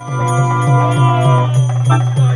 Thank you.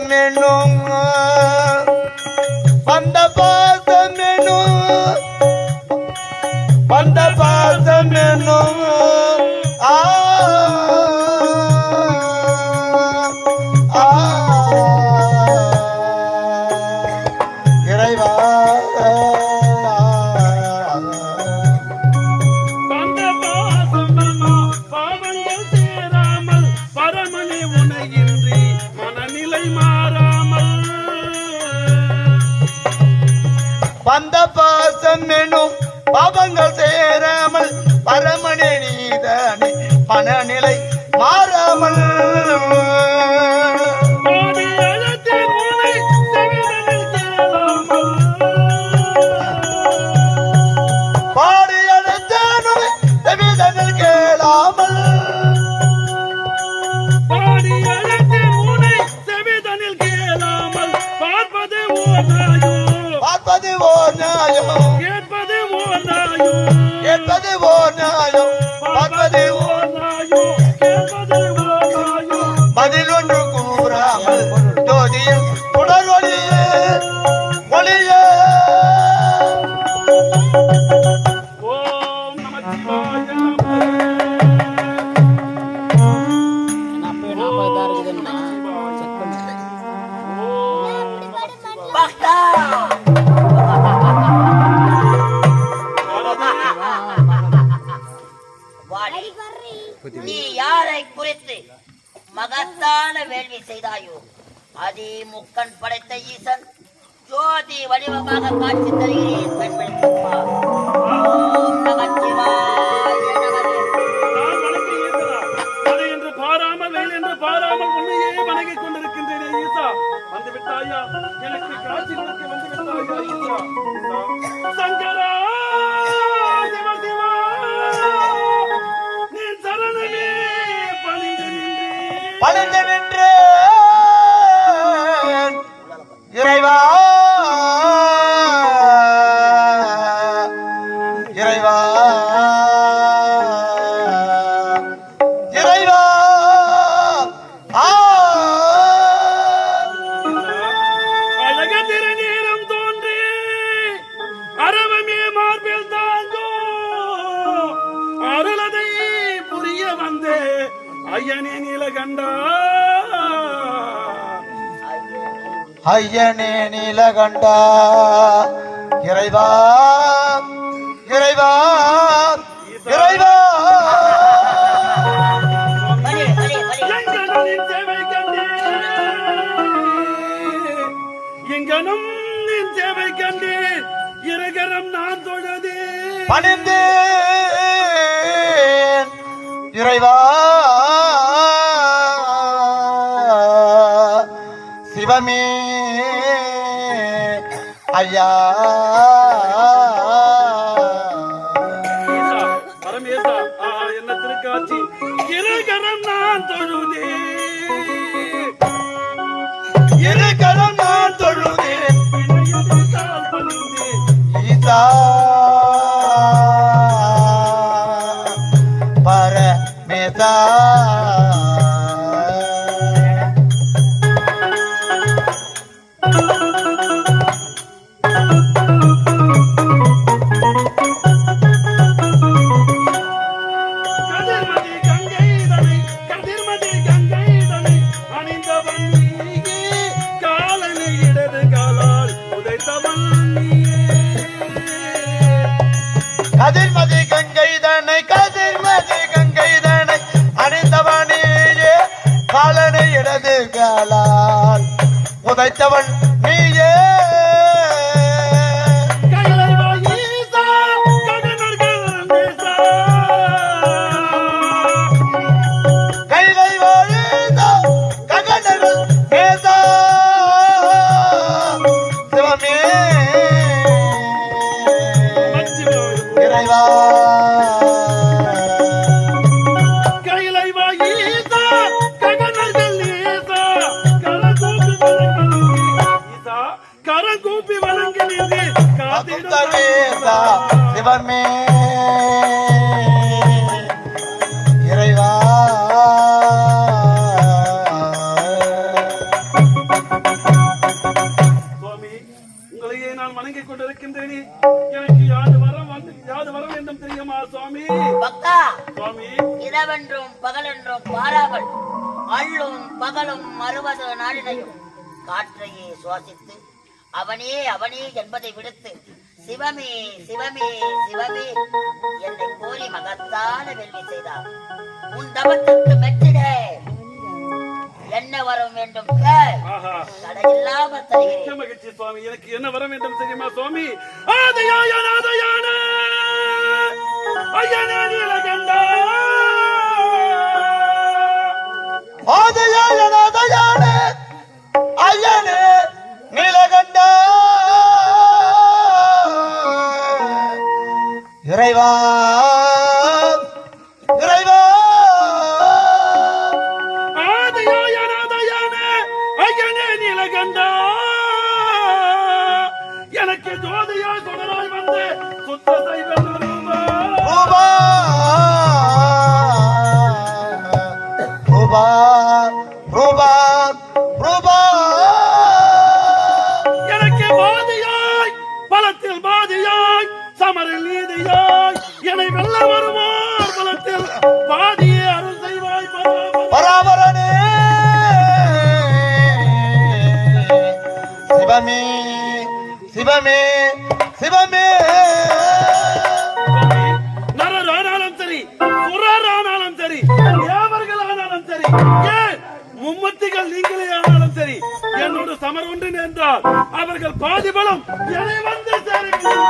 menong அந்த பாசம் எனும் பாவங்கள் சேராமல் பரம தாயா எனக்கு காட்சி நடத்தி வந்து விட்டாயா? சங்கர! ஐயனே நீலகண்டா. இறைவா இறைவா இறைவா. எங்கனும் நின் சேவை கண்டேன் இருகரம் நான் தொழுதே பணிந்தேன். இறைவா படைத்தவன் இரவென்றும் பகலென்றும் பாராமல் அள்ளும் பகலும் அறுபது நாளினையும் காற்றையே சுவாசித்து அவனே அவனே என்பதை விடுத்து சிவமே சிவமே சிவமே என்னை கோரி மகத்தான வேள்வி செய்தார். உன் தவத்துக்கு மெச்சிட. என்ன வரம் வேண்டும் தடையில்லாமல் தருகிறேன். மகிழ்ச்சி சுவாமி. எனக்கு என்ன வர வேண்டும் தெரியுமா சுவாமி? ஆதையாயன ஆதையான ஐயனே நீலகண்டா. ஆதயாயனாதயானே ஐயனே நீலகண்டா. இறைவா சமரில் நீதியாய் என்னை வெல்ல வருவோர் பலத்தில் பாதியே அருள் செய்வாய். பராபர. பராபரனே. சிவமே சிவமே சிவமே. நரர் ஆனாலும் சரி சுரர் ஆனாலும் சரி தேவர்கள் ஆனாலும் சரி ஏன் மும்மூர்த்திகள் நீங்களே ஆனாலும் சரி என்னோடு சமர் ஒன்று நேர்ந்தால் அவர்கள் பாதி பலம் என்னை வந்து சேருங்கள்.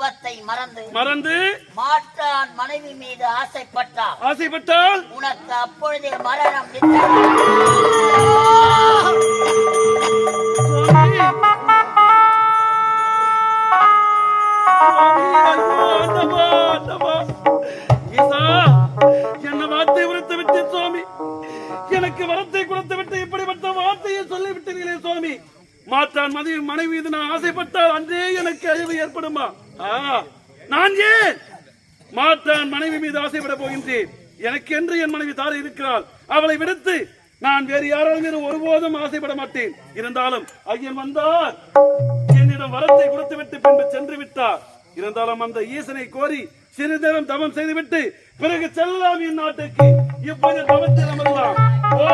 சிவத்தை மறந்து மறந்து மாற்றான் மனைவி மீது ஆசைப்பட்டார் ஆசைப்பட்டால் உனக்கு அப்பொழுதே மரணம் என்ன வார்த்தை உரைத்து விட்டு சுவாமி. எனக்கு வரத்தை கொடுத்து விட்டு இப்படிப்பட்ட வார்த்தையை சொல்லி விட்டீர்களே சுவாமி. மாற்றான் மனைவி மனைவி மீது நான் ஆசைப்பட்டால் அன்றே எனக்கு அழிவு ஏற்படுமா? நான் ஏன்? மாற்றான் மனைவி மீது ஆசைப்பட போகின்றேன். எனக்கு என்று என் மனைவி தாரை இருக்கிறாள். அவளை விடுத்து நான் வேறு யாராலும் மீது ஒருபோதும் ஆசைப்பட மாட்டேன். இருந்தாலும் ஐயன் வந்தார். என்னிடம் வரத்தை கொடுத்து விட்டு பின்பு சென்று விட்டார். இருந்தாலும் அந்த ஈசனை கோரி சிறிது நேரம் தவம் செய்துவிட்டு பிறகு செல்லலாம் என் நாட்டுக்கு. இப்போது தவத்தில் அமரலாம். ஓ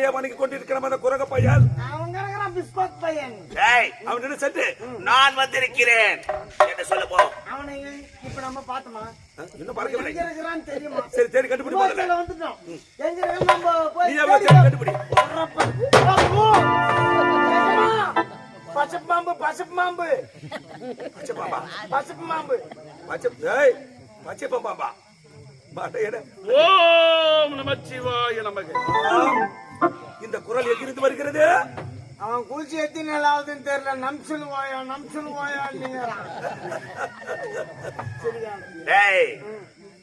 அந்த ஈசனையே வணங்கி கொண்டிருக்கிற அந்த குரங்க பையன். பிஸ்கட் பையன். டேய் சென்று நான் வந்திருக்கிறேன். சொல்லு போ. அவனை இப்ப நம்ம பார்த்தோமா? அஹ், இன்னும் பார்க்கவில்லை. எங்க இருக்கிறான்னு தெரியுமா? சரி தேடி கண்டுபிடி முதல்ல. வந்துட்டோம். எங்க இருக்கிறான் நம்ம போய் நீ எவ்வளவு தேடி கண்டுபிடி. பச்சப்பு மாம்பு பச்சப்பு மாம்பு பச்சை பாம்பா. பச்சப்பு மாம்பு மாட்டையட ஓம் நமச்சிவாய நமக. இந்த குரல் எங்கிருந்து வருகிறது? அவன் குளிச்சு எத்தி நாளாவதுன்னு தெரியல. நம் சொல்லுவாயா நம் சொல்லுவாயா டேய்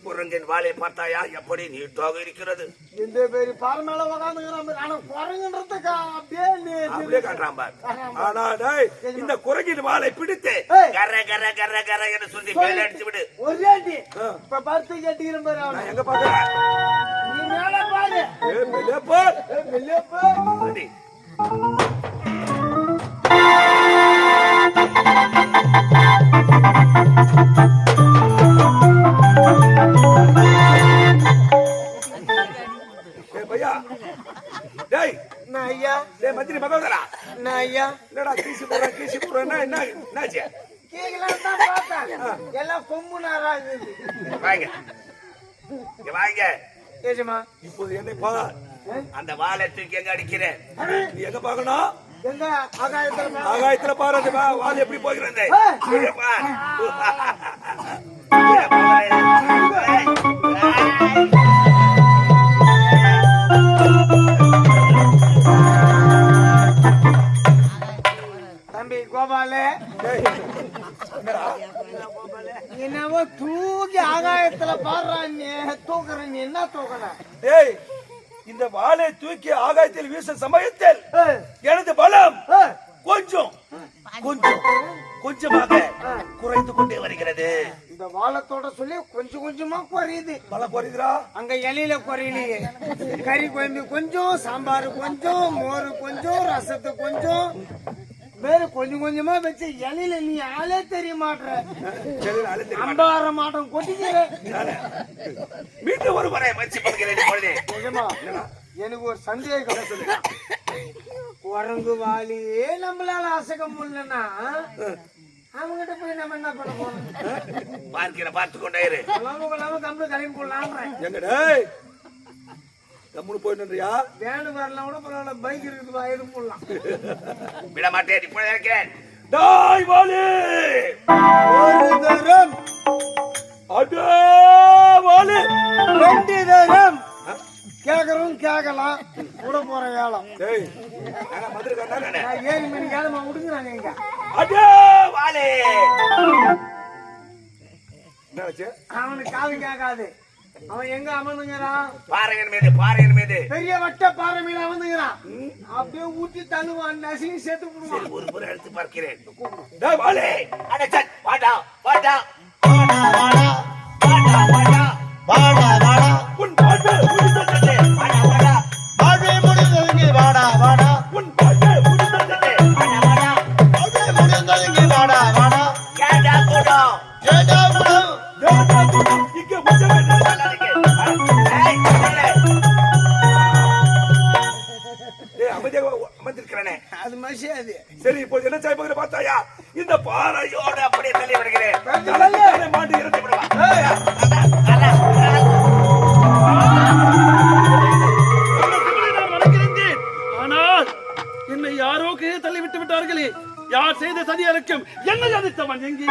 குரங்கின் வாளை பார்த்தாயா? எப்படி நீட்டாக இருக்கிறது? இந்த பேரு பாறை மேல உக்காந்துக்கிறான் ஆனா குரங்குன்றதுக்கு? அப்படியே அப்படியே காட்டுறான் பார். ஆனா டேய் இந்த குரங்கின் வாளை பிடித்து கர கர கர கர என்று சொல்லி மேல அடிச்சு விடு. ஒரே அடி. இப்ப பருத்து பாரு. நான் எங்க பாக்குறேன் நீ மேல மந்திரி மகோதரா நான் ஐயா என்னடா கீசி போற கீசி போறன்னா என்ன என்னாச்சு? கேக்கலாம் தான் பார்த்தேன். எல்லாம் கொம்பு நாரா இருக்குது வாங்க. வாங்க. இப்போது என்னை பார். அந்த வாளை தூக்கி எங்க அடிக்கிறேன்? எங்க பார்க்கணும்? எங்க? ஆகாயத்துல பாரு. அந்த வால் எப்படி போகிறது. தம்பி கோபாலு. என்னவோ தூக்கி ஆகாயத்துல பாடுறான் நீ. தூக்குற நீ. என்ன தூக்குற டேய் இந்த வாளை தூக்கி ஆகாயத்தில் வீச சமயத்தில் எனது பலம் கொஞ்சம் கொஞ்சம் கொஞ்சமாக குறைந்து கொண்டே வருகிறது. இந்த வாழத்தோட சொல்லி கொஞ்சம் கொஞ்சமா குறையுது. பலம் குறைகிறா அங்க இலையில குறையிலையே. கறி குழம்பு கொஞ்சம் சாம்பார் கொஞ்சம் மோர் கொஞ்சம் ரசத்து கொஞ்சம். வேற கொஞ்சம் கொஞ்சமா வச்சு இலையில நீ ஆளே தெரிய தெரியும். அம்பார மாட்டம் கொட்டிக்கிற. மீண்டும் ஒரு முறை இப்பொழுது. நிஜமா? எனக்கு ஒரு சந்தேகம். குரங்கு வாலியே நம்மளால அசைக்க முடியலன்னா அவங்ககிட்ட போய் நம்ம என்ன பண்ண போறோம்? பார்க்கிற பார்த்து கொண்டே இரு. இல்லாம இல்லாம கம்பு கிளம்பி போடலான்றேன் எங்க டேய்? கம்முனு போயிட்டுறியா வேனு வரலாம் கூட பரவாயில்ல பைக் இருக்குது வயது போடலாம். விட மாட்டேன் இப்பொழுது இருக்கிறேன் டாய் வாலி! ஒரு தரம் அடே வாலி! ரெண்டு தரம் கேக்குறோம் கேட்கலாம் விட போற வேலை. நான் ஏழு மணி கிழமை விடுங்கிறாங்க எங்க அடே வாலே! அவனுக்கு காது கேட்காது. அவன் எங்க அமர்ந்துங்கிறான் பாறையின் மீது பாறையின் மீது. பெரிய வட்ட பாறை மீன் அமர்ந்துங்கிறான் அப்படியே ஊட்டி தள்ளுவான் நசுங்கி சேர்த்து விடுவான். ஒரு முறை எடுத்து பார்க்கிறேன். வாடா வாடா வாடா வாடா வாடா வாடா வாடா. உன் பாட்டு முடிந்தது வாடா வாடா வாழ்வே முடிந்ததுங்க வாடா வாடா. உன் பாட்டு முடிந்தது வாடா வாடா வாழ்வே முடிந்ததுங்க வாடா வாடா. வாடா ஏடா கூடம் சரி இப்போ என்ன போகிற பார்த்தாயா? இந்த பாறையோட யோட அப்படியே தள்ளி விடுகிறேன். மாட்டி. ஆனால் என்னை யாரோ கீழே தள்ளி விட்டு விட்டார்களே. யார் செய்த சதி அறக்கும் என்னை அடித்தவன் எங்கே?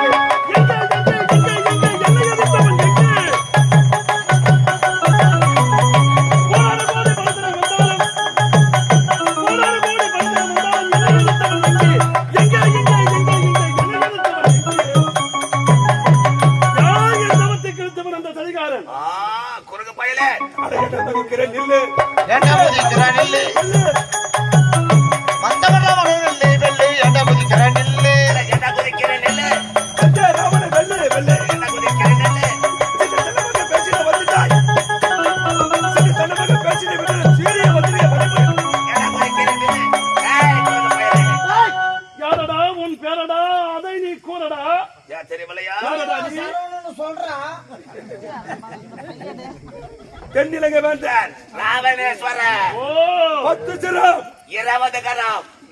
அடைக்கிறேன் நில்லு ஏண்டா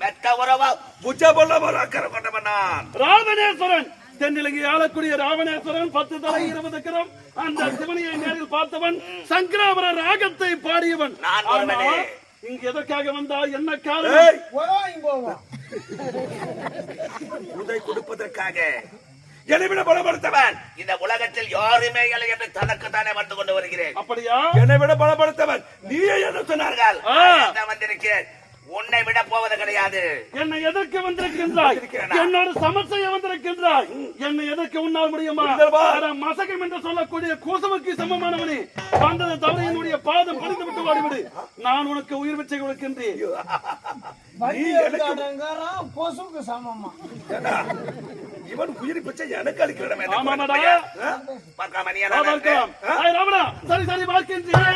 மெத்த உறவம் புஜ பொல்ல அக்கறை கொண்டவனான் ராவணேஸ்வரன் தென்னிலங்கை ஆளக்கூடிய ராவணேஸ்வரன் பத்து தலை இருபது கிரம். அந்த சிவனையை நேரில் பார்த்தவன் சங்கராபுர ராகத்தை பாடியவன். நான் ஆமா, ஒருவனே. இங்கு எதற்காக வந்தா என்ன காரணம்? உதை கொடுப்பதற்காக. என்னை விட பலப்படுத்தவன். இந்த உலகத்தில் யாருமே இல்லை என்று தனக்கு தானே வந்து கொண்டு வருகிறேன். அப்படியா? என்னை விட பலப்படுத்தவன். நீயே என்ன சொன்னார்கள்? வந்திருக்கிறேன் உன்னை விட போவது கிடையாது. என்னை எதற்கு வந்திருக்கின்றாய்? என்னோட சமர் செய்ய வந்திருக்கின்றாய் என்னை எதற்கு உன்னால் முடியுமா? மசகம் என்று சொல்லக்கூடிய கூசமுக்கு சமமானவனே. வந்தது தவிர என்னுடைய பாதம் படித்து விட்டு வாடிவிடு நான் உனக்கு உயிர் பிச்சை கொடுக்கின்றேன். கொசுக்கு சமமா? இவன் உயிர் பிச்சை எனக்கு ராவணா, சரி சரி பார்க்கின்றேன்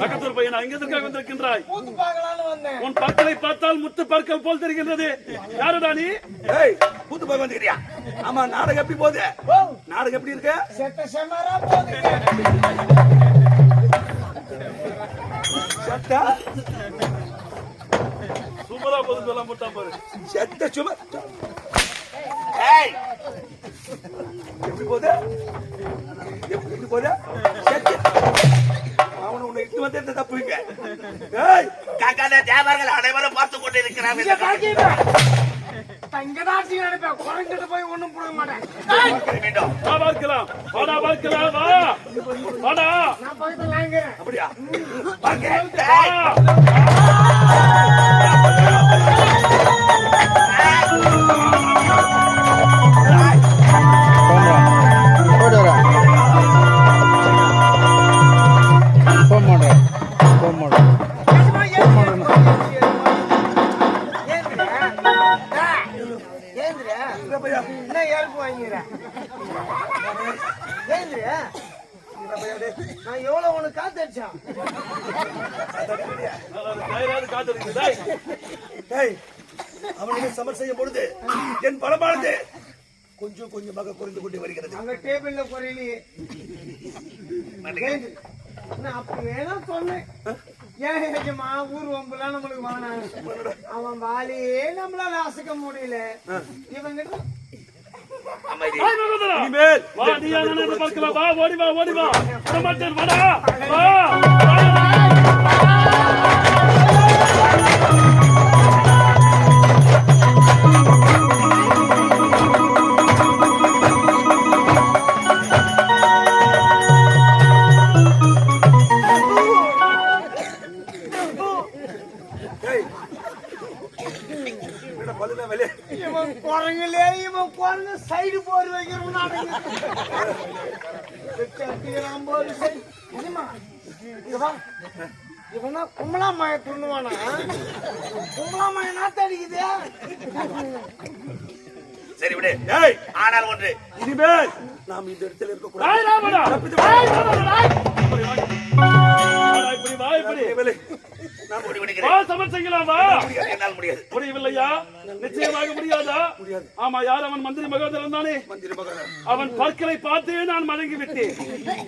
பக்கத்தூர் பையனா இங்க எதற்காக வந்திருக்கின்றாய். உன் பற்களை பார்த்தால் முத்து பற்கள் போல் தெரிகின்றது. யாருடா நீ? ஏய் கூத்து போய் வந்துக்கிறியா ஆமா நாடகம் எப்படி போகுது? நாடகம் எப்படி இருக்கு? செத்த செமரா போகுதுங்க சட்டா சூப்பரா போது சொல்ல முட்டா பாரு. செத்த சும ஏய் எப்படி போகுது? எப்படி போகுது? செத்து. இட்டு வந்து தேவர்கள் அனைவரும் பார்த்து கொண்டு இருக்கிறார்கள் தங்கதாசி நினைப்பேன். போய் ஒண்ணும் புடுங்க மாட்டேன். வா பார்க்கலாம் வாடா பார்க்கலாம் வா. வாடா. நான் பக்கத்துல வாங்கிறேன் அப்படியா கொஞ்சமாக குறைந்து கொண்டே வருகிறது. அங்க டேபிள்ல குறையிலையே மன்னிக்க. நான் அப்படி வேணா சொன்னேன். ஏன் ஏஜமா ஊர் வம்புலாம் நம்மளுக்கு வேணாம் அவன் வாலியே நம்மளால அசைக்க முடியல. இனிமேல் வா பார்க்கலாம் வா ஓடி வா ஓடி வா. வா. சைடு போர் வைக்கிறோம் இவனா கும்பலா மாய துண்ணுவானா கும்பலா மாய நாத்த அடிக்குது சரி விடு. ஏய். ஆனால் ஒன்று. இனிமேல் நாம் இந்த இடத்துல ராய். இருக்கக்கூடாது செய்யலாம் முடியாது, முடியவில்லையா? நிச்சயமாக முடியாதா. முடியாது. ஆமா யார் அவன் மந்திரி மகோதரன் தானே? மந்திரி அவன் பற்களை பார்த்தே நான் மடங்கி விட்டேன்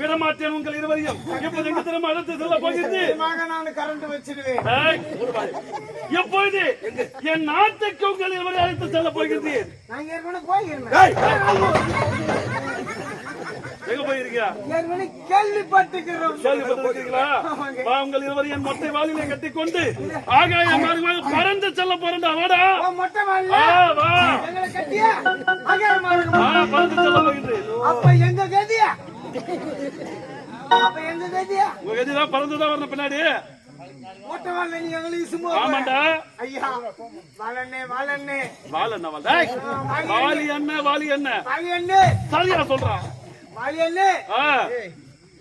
விடமாட்டேன் உங்கள் இருவரையும். இப்போது எங்க அழைத்து செல்ல போகிறது? நான் கரண்ட். எப்பொழுது என் நாட்டுக்கு உங்கள் இருவரை அழைத்து செல்ல போகிறது நான் ஏற்கனவே போயிருந்தேன். ஏய், எங்க போயிருக்கியா? ஏற்கனவே கேள்விப்பட்டுக்கிறோம் கேள்விப்பட்டிருக்கீங்களா? உங்கள் இருவரை என் மொட்டை வாலிலே கட்டிக்கொண்டு ஆகாய மார்க்கமாக பறந்து செல்ல போறேன்டா வாடா. மொட்டை மாடல வா. எங்களை கட்டியா? அகரமா வா பறந்து செல்ல போகிறது அப்ப எங்க கதியா? அப்ப எங்க கதியா? உங்க வரணும் பின்னாடி. வால் என்ன வால் டேய், வாலி என்ன வாலி என்ன வாலி அண்ணே. சரியா சொல்றான். ஆ,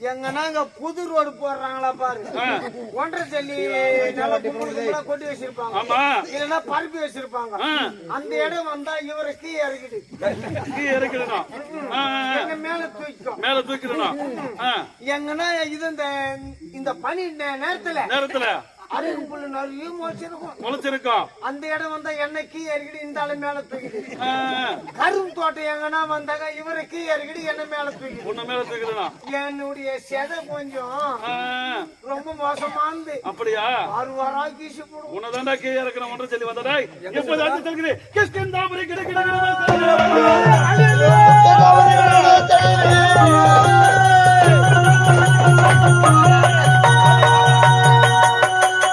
எங்கன்னா இங்க புது ரோடு போடுறாங்களா பாரு. ஆ, ஒன்றரை ஜல்லி நல்லா கொட்டி வச்சிருப்பாங்க. ஆமா. இல்லைன்னா பருப்பி வச்சிருப்பாங்க. அந்த இடம் வந்தா இவரை கீ இறக்கிடு எங்க மேல தூக்கிக்கும் மேல தூக்கிடணும். ஆ, எங்கன்னா இது இந்த இந்த பனி நேரத்துல நேரத்துல. அருகு புல்லு நிறைய முளைச்சிருக்கும். முளைச்சிருக்கோம் அந்த இடம் வந்தா எண்ணெய் கீ இறக்கிடு இந்த ஆளு மேல தூக்கிடு. கரும் தோட்டம் எங்கன்னா வந்தாங்க இவரை கீ இறக்கிடு என்ன மேல தூக்கிடு. உன்னை மேல தூக்கிடணும் என்னுடைய செதை கொஞ்சம் ரொம்ப மோசமானது அப்படியா? ஆறு வாரம் கீசி போடும். உன்னதாண்டா கீழே இறக்கணும் ஒன்றை சொல்லி வந்தடா எப்போது ஆட்சி செல்கிறேன் கிஷ்கிந்தாபுரி கிடைக்கிறது